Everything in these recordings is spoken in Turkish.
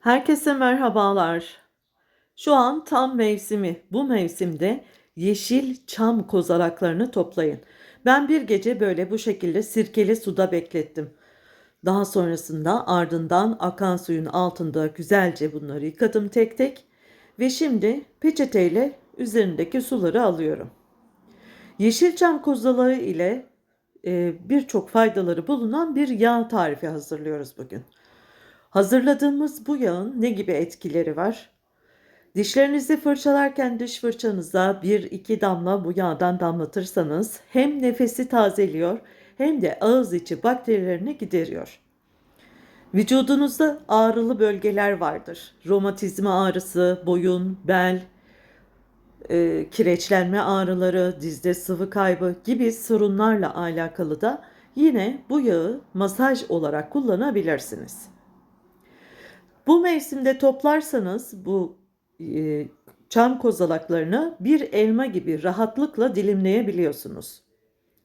Herkese merhabalar. Şu an tam mevsimi. Bu mevsimde yeşil çam kozalaklarını toplayın. Ben bir gece böyle bu şekilde sirkeli suda beklettim. Daha sonrasında ardından akan suyun altında güzelce bunları yıkadım tek tek ve şimdi peçeteyle üzerindeki suları alıyorum. Yeşilçam kozalağı ile e, birçok faydaları bulunan bir yağ tarifi hazırlıyoruz bugün. Hazırladığımız bu yağın ne gibi etkileri var? Dişlerinizi fırçalarken diş fırçanıza 1-2 damla bu yağdan damlatırsanız hem nefesi tazeliyor hem de ağız içi bakterilerini gideriyor. Vücudunuzda ağrılı bölgeler vardır. Romatizma ağrısı, boyun, bel, e, kireçlenme ağrıları, dizde sıvı kaybı gibi sorunlarla alakalı da yine bu yağı masaj olarak kullanabilirsiniz. Bu mevsimde toplarsanız bu e, çam kozalaklarını bir elma gibi rahatlıkla dilimleyebiliyorsunuz.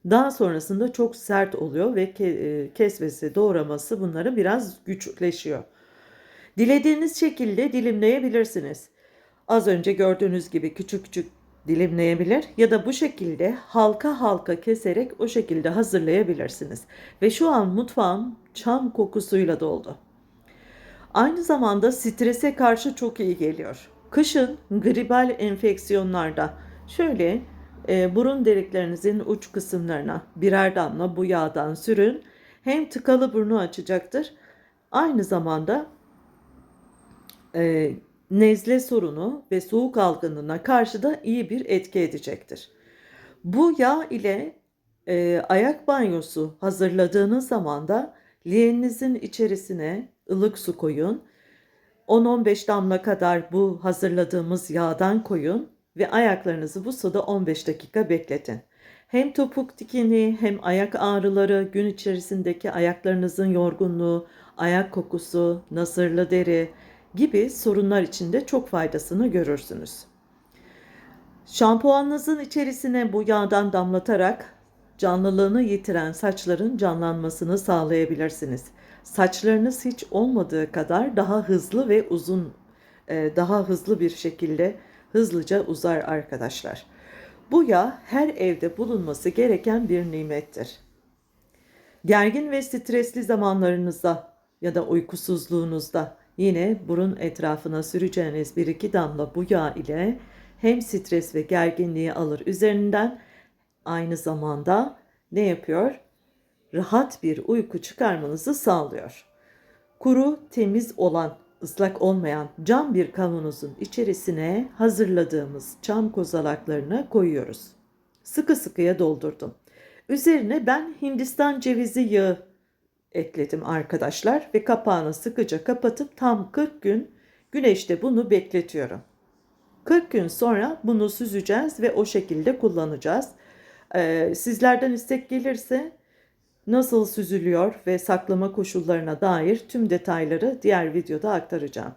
Daha sonrasında çok sert oluyor ve ke, e, kesmesi, doğraması bunları biraz güçleşiyor. Dilediğiniz şekilde dilimleyebilirsiniz. Az önce gördüğünüz gibi küçük küçük dilimleyebilir ya da bu şekilde halka halka keserek o şekilde hazırlayabilirsiniz. Ve şu an mutfağım çam kokusuyla doldu. Aynı zamanda strese karşı çok iyi geliyor. Kışın gribal enfeksiyonlarda şöyle e, burun deliklerinizin uç kısımlarına birer damla bu yağdan sürün. Hem tıkalı burnu açacaktır. Aynı zamanda e, nezle sorunu ve soğuk algınlığına karşı da iyi bir etki edecektir. Bu yağ ile e, ayak banyosu hazırladığınız zaman da leğeninizin içerisine ılık su koyun. 10-15 damla kadar bu hazırladığımız yağdan koyun ve ayaklarınızı bu suda 15 dakika bekletin. Hem topuk dikini hem ayak ağrıları, gün içerisindeki ayaklarınızın yorgunluğu, ayak kokusu, nasırlı deri gibi sorunlar için de çok faydasını görürsünüz. Şampuanınızın içerisine bu yağdan damlatarak canlılığını yitiren saçların canlanmasını sağlayabilirsiniz. Saçlarınız hiç olmadığı kadar daha hızlı ve uzun, e, daha hızlı bir şekilde hızlıca uzar arkadaşlar. Bu yağ her evde bulunması gereken bir nimettir. Gergin ve stresli zamanlarınızda ya da uykusuzluğunuzda yine burun etrafına süreceğiniz bir iki damla bu yağ ile hem stres ve gerginliği alır üzerinden aynı zamanda ne yapıyor? Rahat bir uyku çıkarmanızı sağlıyor. Kuru, temiz olan, ıslak olmayan cam bir kavanozun içerisine hazırladığımız çam kozalaklarını koyuyoruz. Sıkı sıkıya doldurdum. Üzerine ben Hindistan cevizi yağı ekledim arkadaşlar ve kapağını sıkıca kapatıp tam 40 gün güneşte bunu bekletiyorum. 40 gün sonra bunu süzeceğiz ve o şekilde kullanacağız. Ee, sizlerden istek gelirse nasıl süzülüyor ve saklama koşullarına dair tüm detayları diğer videoda aktaracağım.